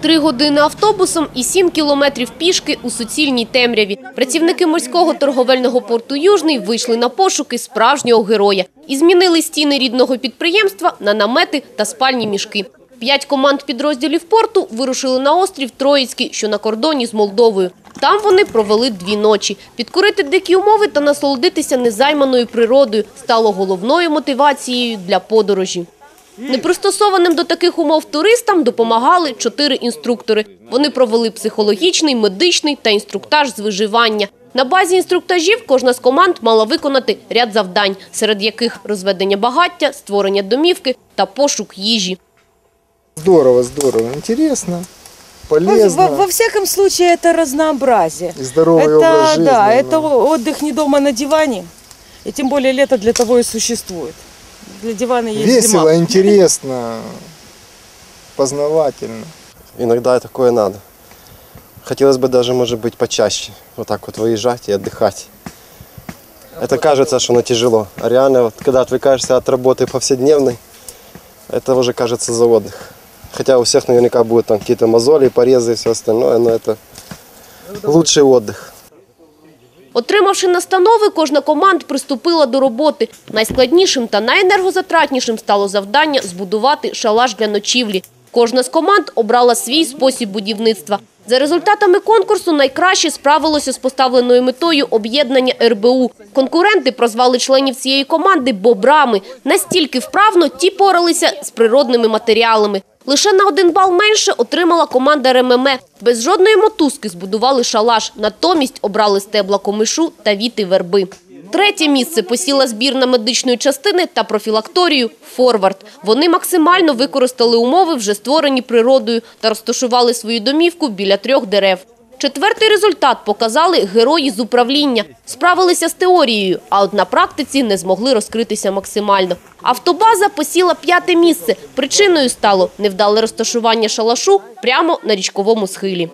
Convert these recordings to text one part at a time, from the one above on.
Три години автобусом і сім кілометрів пішки у суцільній темряві. Працівники морського торговельного порту «Южний» вийшли на пошуки справжнього героя і змінили стіни рідного підприємства на намети та спальні мішки. П'ять команд підрозділів порту вирушили на острів Троїцький, що на кордоні з Молдовою. Там вони провели дві ночі. Підкорити дикі умови та насолодитися незайманою природою стало головною мотивацією для подорожі. Непристосованим до таких умов туристам допомагали чотири інструктори. Вони провели психологічний, медичний та інструктаж з виживання. На базі інструктажів кожна з команд мала виконати ряд завдань, серед яких розведення багаття, створення домівки та пошук їжі. Здорово, здорово, интересно, Во, во- полезно. во всяком случае, это разнообразие. И здоровый это, образ жизни. да, ну. это отдых не дома на диване. И тем более лето для того и существует. Для дивана есть Весело, зима. интересно, познавательно. Иногда такое надо. Хотелось бы даже, может быть, почаще вот так вот выезжать и отдыхать. Это кажется, что оно тяжело. А реально, вот, когда отвлекаешься от работы повседневной, это уже кажется за отдых. Хотя у всех наверняка будут там какие-то мозоли, порезы и все остальное, но это лучший отдых. Отримавши настанови, кожна команд приступила до роботи. Найскладнішим та найенергозатратнішим стало завдання збудувати шалаш для ночівлі. Кожна з команд обрала свій спосіб будівництва. За результатами конкурсу найкраще справилося з поставленою метою об'єднання РБУ. Конкуренти прозвали членів цієї команди «бобрами». Настільки вправно ті поралися з природними матеріалами. Лише на один бал менше отримала команда РММ. Без жодної мотузки збудували шалаш. Натомість обрали стебла комишу та віти верби. Третє місце посіла збірна медичної частини та профілакторію «Форвард». Вони максимально використали умови, вже створені природою, та розташували свою домівку біля трьох дерев. Четвертий результат показали герої з управління. Справилися з теорією, а от на практиці не змогли розкритися максимально. Автобаза посіла п'яте місце. Причиною стало невдале розташування шалашу прямо на річковому схилі.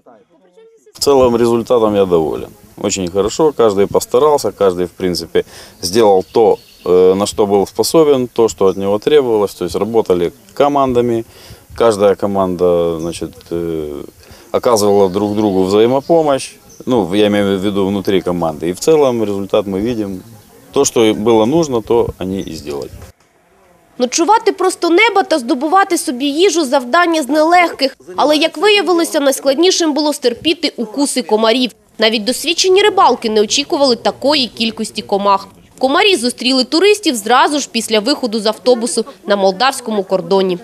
В целом результатом я доволен. Очень хорошо, каждый постарался, каждый, в принципе, сделал то, э, на что был способен, то, что от него требовалось. То есть работали командами, каждая команда значит, э, оказывала друг другу взаимопомощь, ну, я имею в виду внутри команды. И в целом результат мы видим. То, что было нужно, то они и сделали. Ночувати просто неба та здобувати собі їжу – завдання з нелегких. Але, як виявилося, найскладнішим було стерпіти укуси комарів. Навіть досвідчені рибалки не очікували такої кількості комах. Комарі зустріли туристів зразу ж після виходу з автобусу на молдавському кордоні.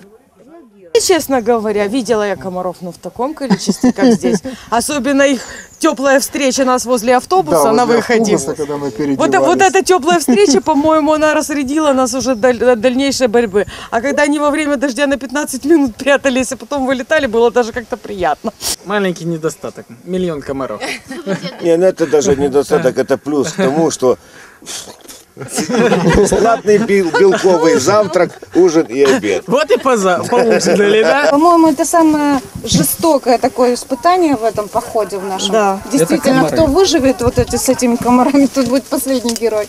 Честно говоря, видела я комаров, но в таком количестве, как здесь. Особенно их теплая встреча нас возле автобуса Да, на возле выходе. автобуса, когда мы Вот, вот эта теплая встреча, по-моему, она разрядила нас уже до дальнейшей борьбы. А когда они во время дождя на 15 минут прятались, а потом вылетали, было даже как-то приятно. Маленький недостаток. Миллион комаров. Не, ну это даже недостаток, это плюс к тому, что бесплатный бел- белковый завтрак, ужин и обед. Вот и поза- поужинали, да? По-моему, это самое жестокое такое испытание в этом походе в нашем. Да. Действительно, Это кто выживет вот эти с этими комарами, тот будет последний герой.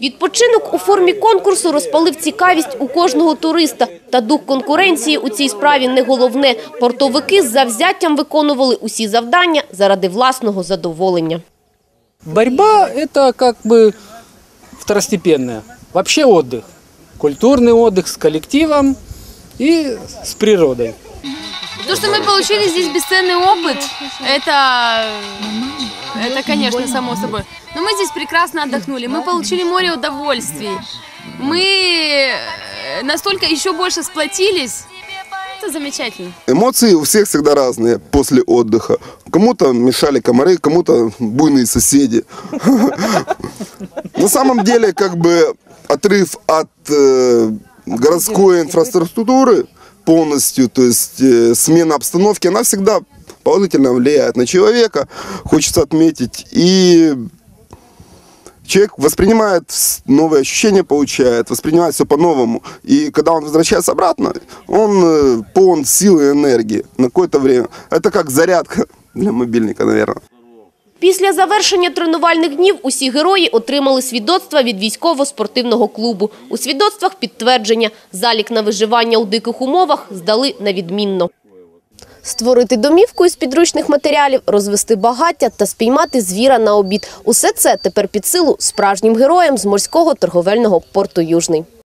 Відпочинок у формі конкурсу розпалив цікавість у кожного туриста. Та дух конкуренції у цій справі не головне. Портовики з завзяттям виконували усі завдання заради власного задоволення. Борьба – это как бы второстепенная. Вообще отдых. Культурный отдых с коллективом и с природой. То, что мы получили здесь бесценный опыт, это, это, конечно, само собой. Но мы здесь прекрасно отдохнули, мы получили море удовольствий. Мы э, настолько еще больше сплотились. Это замечательно. Эмоции у всех всегда разные после отдыха. Кому-то мешали комары, кому-то буйные соседи. На самом деле, как бы отрыв от э, городской инфраструктуры полностью, то есть э, смена обстановки, она всегда положительно влияет на человека, хочется отметить. И человек воспринимает новые ощущения, получает, воспринимает все по-новому. И когда он возвращается обратно, он э, полон силы и энергии на какое-то время. Это как зарядка для мобильника, наверное. Після завершення тренувальних днів усі герої отримали свідоцтва від військово-спортивного клубу. У свідоцтвах підтвердження – залік на виживання у диких умовах здали на відмінно. Створити домівку із підручних матеріалів, розвести багаття та спіймати звіра на обід. Усе це тепер під силу справжнім героям з морського торговельного порту Южний.